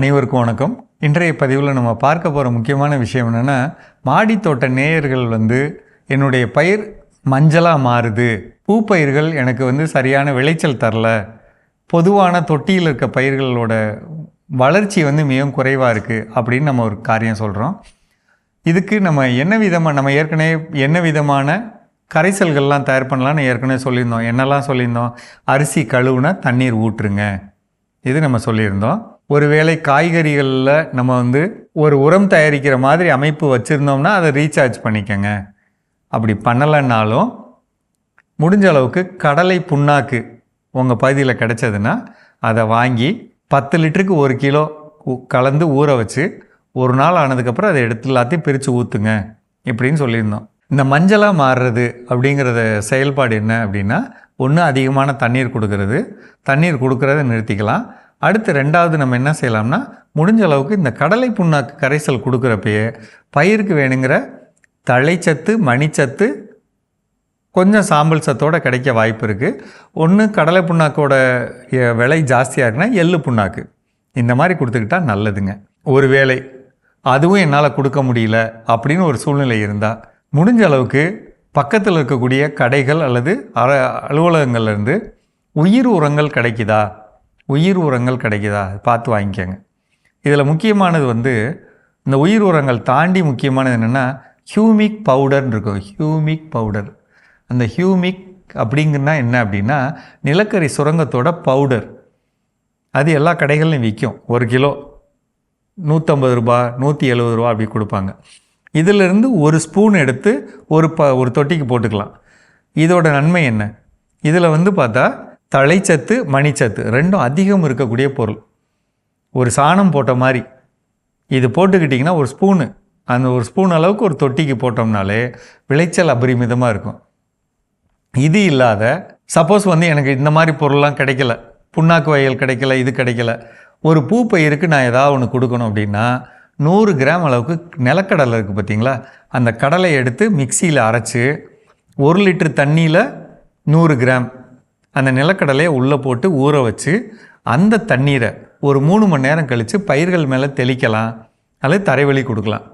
அனைவருக்கும் வணக்கம். இன்றைய பதிவில் நம்ம பார்க்க போகிற முக்கியமான விஷயம் என்னென்னா மாடித்தோட்ட நேயர்கள் வந்து என்னுடைய பயிர் மஞ்சளாக மாறுது. பூப்பயிர்கள் எனக்கு வந்து சரியான விளைச்சல் தரல. பொதுவான தொட்டியில் இருக்க பயிர்களோட வளர்ச்சி வந்து மிகவும் குறைவாக இருக்குது அப்படின்னு நம்ம ஒரு காரியம் சொல்கிறோம் இதுக்கு நம்ம என்ன விதமாக நம்ம ஏற்கனவே என்ன விதமான கரைசல்கள்லாம் தயார் பண்ணலான்னு ஏற்கனவே சொல்லியிருந்தோம். என்னெல்லாம் சொல்லியிருந்தோம்? அரிசி கழுவுனா தண்ணீர் ஊற்றுங்க. இது நம்ம சொல்லியிருந்தோம். ஒருவேளை காய்கறிகளில் நம்ம வந்து ஒரு உரம் தயாரிக்கிற மாதிரி அமைப்பு வச்சுருந்தோம்னா அதை ரீசார்ஜ் பண்ணிக்கோங்க. அப்படி பண்ணலைன்னாலும் முடிஞ்ச அளவுக்கு கடலை புண்ணாக்கு உங்கள் பகுதியில் கிடைச்சதுன்னா அதை வாங்கி பத்து லிட்டருக்கு ஒரு கிலோ கலந்து ஊற வச்சு ஒரு நாள் ஆனதுக்கப்புறம் அதை எடுத்து எல்லாத்தையும் பிரித்து ஊற்றுங்க இப்படின்னு சொல்லியிருந்தோம். இந்த மஞ்சளாக மாறுறது அப்படிங்கிறத செயல்பாடு என்ன அப்படின்னா ஒன்று அதிகமான தண்ணீர் கொடுக்கறது. தண்ணீர் கொடுக்கறத நிறுத்திக்கலாம். அடுத்து ரெண்டாவது நம்ம என்ன செய்யலாம்னா முடிஞ்ச அளவுக்கு இந்த கடலை புண்ணாக்கு கரைசல் கொடுக்குறப்பயே பயிருக்கு வேணுங்கிற தழைச்சத்து மணிச்சத்து கொஞ்சம் சாம்பல் சத்தோடு கிடைக்க வாய்ப்பு இருக்குது ஒன்று கடலை புண்ணாக்கோட விலை ஜாஸ்தியாக இருக்குன்னா எள்ளு புண்ணாக்கு. இந்த மாதிரி கொடுத்துக்கிட்டா நல்லதுங்க. ஒரு வேலை அதுவும் என்னால் கொடுக்க முடியல அப்படின்னு ஒரு சூழ்நிலை இருந்தால் முடிஞ்ச அளவுக்கு பக்கத்தில் இருக்கக்கூடிய கடைகள் அல்லது அல அலுவலகங்கள்லேருந்து உயிர் உரங்கள் கிடைக்குதா? உயிர் உரங்கள் கிடைக்குதா? பார்த்து வாங்கிக்கோங்க. இதில் முக்கியமானது வந்து இந்த உயிர் உரங்கள் தாண்டி முக்கியமானது என்னென்னா ஹியூமிக் பவுடர்னு இருக்கும் ஹியூமிக் பவுடர். அந்த ஹியூமிக் அப்படிங்கன்னா என்ன அப்படின்னா நிலக்கரி சுரங்கத்தோட பவுடர். அது எல்லா கடைகள்லையும் விற்கும். ஒரு கிலோ நூற்றம்பது ரூபா நூற்றி எழுபது ரூபா அப்படி கொடுப்பாங்க. இதிலிருந்து ஒரு ஸ்பூன் எடுத்து ஒரு ப ஒரு தொட்டிக்கு போட்டுக்கலாம். இதோட நன்மை என்ன? இதில் வந்து பார்த்தா தழைச்சத்து மணிச்சத்து ரெண்டும் அதிகம் இருக்கக்கூடிய பொருள். ஒரு சாணம் போட்ட மாதிரி. இது போட்டுக்கிட்டிங்கன்னா ஒரு ஸ்பூனு. அந்த ஒரு ஸ்பூன் அளவுக்கு ஒரு தொட்டிக்கு போட்டோம்னாலே விளைச்சல் அபரிமிதமாக இருக்கும். இது இல்லாத சப்போஸ் வந்து எனக்கு இந்த மாதிரி பொருள்லாம் கிடைக்கல. புண்ணாக்கு வயல் கிடைக்கல இது கிடைக்கல. ஒரு பூ பயிருக்கு நான் ஏதாவது ஒன்று கொடுக்கணும் அப்படின்னா நூறு கிராம் அளவுக்கு நிலக்கடலை இருக்குது பார்த்தீங்களா? அந்த கடலை எடுத்து மிக்சியில் அரைச்சி ஒரு லிட்டர் தண்ணியில் நூறு கிராம் அந்த நிலக்கடலையை உள்ளே போட்டு ஊற வச்சு அந்த தண்ணீரை ஒரு மூணு மணி நேரம் கழித்து பயிர்கள் மேலே தெளிக்கலாம் அல்லது தரைவழி கொடுக்கலாம்.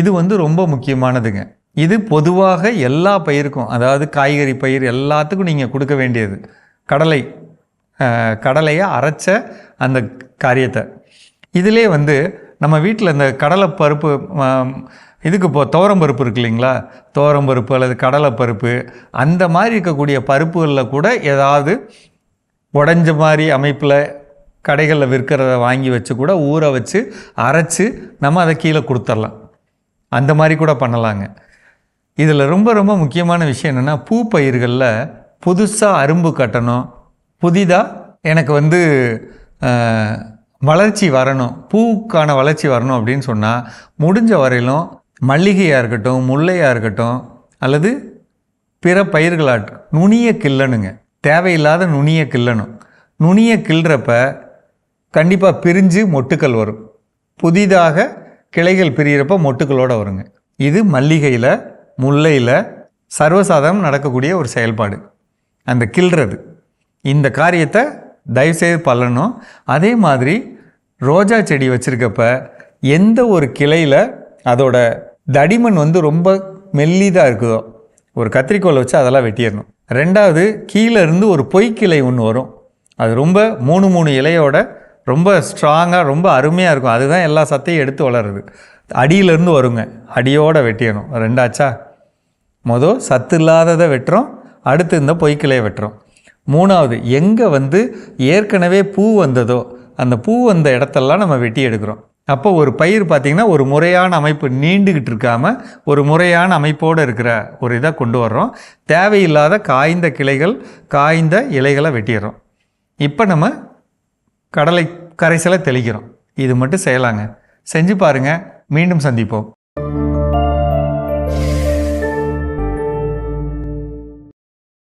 இது வந்து ரொம்ப முக்கியமானதுங்க. இது பொதுவாக எல்லா பயிருக்கும் அதாவது காய்கறி பயிர் எல்லாத்துக்கும் நீங்கள் கொடுக்க வேண்டியது. கடலை கடலையை அரைச்ச அந்த காரியத்தை. இதிலே வந்து நம்ம வீட்டில் இந்த கடலை பருப்பு இதுக்கு இப்போ துவரம் பருப்பு இருக்கு இல்லைங்களா? துவரம் பருப்பு அல்லது கடலை பருப்பு அந்த மாதிரி இருக்கக்கூடிய பருப்புகளில் கூட ஏதாவது உடஞ்ச மாதிரி அமைப்பில் கடைகளில் விற்கிறத வாங்கி வச்சு கூட ஊற வச்சு அரைச்சி நம்ம அதை கீழே கொடுத்துர்லாம். அந்த மாதிரி கூட பண்ணலாங்க. இதில் ரொம்ப ரொம்ப முக்கியமான விஷயம் என்னென்னா பூ பயிர்களில் புதுசாக அரும்பு கட்டணும் புதிதாக எனக்கு வந்து வளர்ச்சி வரணும் பூவுக்கான வளர்ச்சி வரணும் அப்படின்னு சொன்னால் முடிஞ்ச வரையிலும் மல்லிகையாக இருக்கட்டும் முல்லையாக இருக்கட்டும் அல்லது பிற பயிர்களாட் நுனிய கிள்ளணுங்க தேவையில்லாத நுனியை கிள்ளணும். நுனியை கிள்றப்ப கண்டிப்பாக பிரிஞ்சு மொட்டுக்கள் வரும். புதிதாக கிளைகள் பிரியிறப்ப மொட்டுக்களோடு வருங்க. இது மல்லிகையில் முல்லையில் சர்வசாதாரணம் நடக்கக்கூடிய ஒரு செயல்பாடு. அந்த கிள்றது. இந்த காரியத்தை தயவுசெய்து பண்ணணும். அதே மாதிரி ரோஜா செடி வச்சுருக்கப்ப எந்த ஒரு கிளையில் அதோட தடிமன் வந்து ரொம்ப மெல்லிதாக இருக்குதோ ஒரு கத்திரிக்கோலை வச்சு அதெல்லாம் வெட்டிடணும். ரெண்டாவது கீழே இருந்து ஒரு பொய்க்கிளை ஒன்று வரும். அது ரொம்ப மூணு மூணு இலையோட ரொம்ப ஸ்ட்ராங்காக ரொம்ப அருமையாக இருக்கும். அதுதான் எல்லா சத்தையும் எடுத்து வளருது. அடியிலேருந்து வருங்க. அடியோட வெட்டிடணும். ரெண்டாச்சா? மொதல் சத்து இல்லாததை வெட்டுறோம். அடுத்து இந்த பொய்க்கிளையை வெட்டுறோம். மூணாவது எங்கே வந்து ஏற்கனவே பூ வந்ததோ அந்த பூ வந்த இடத்தெல்லாம் நம்ம வெட்டி எடுக்கிறோம். அப்போ ஒரு பயிர் பார்த்திங்கன்னா ஒரு முறையான அமைப்பு நீண்டுக்கிட்டு இருக்காமல் ஒரு முறையான அமைப்போடு இருக்கிற ஒரு இதை கொண்டு வர்றோம். தேவையில்லாத காய்ந்த கிளைகள் காய்ந்த இலைகளை வெட்டிடுறோம். இப்போ நம்ம கடலை கரைசலை தெளிக்கிறோம். இது மட்டும் செய்யலாங்க. செஞ்சு பாருங்கள் மீண்டும் சந்திப்போம்.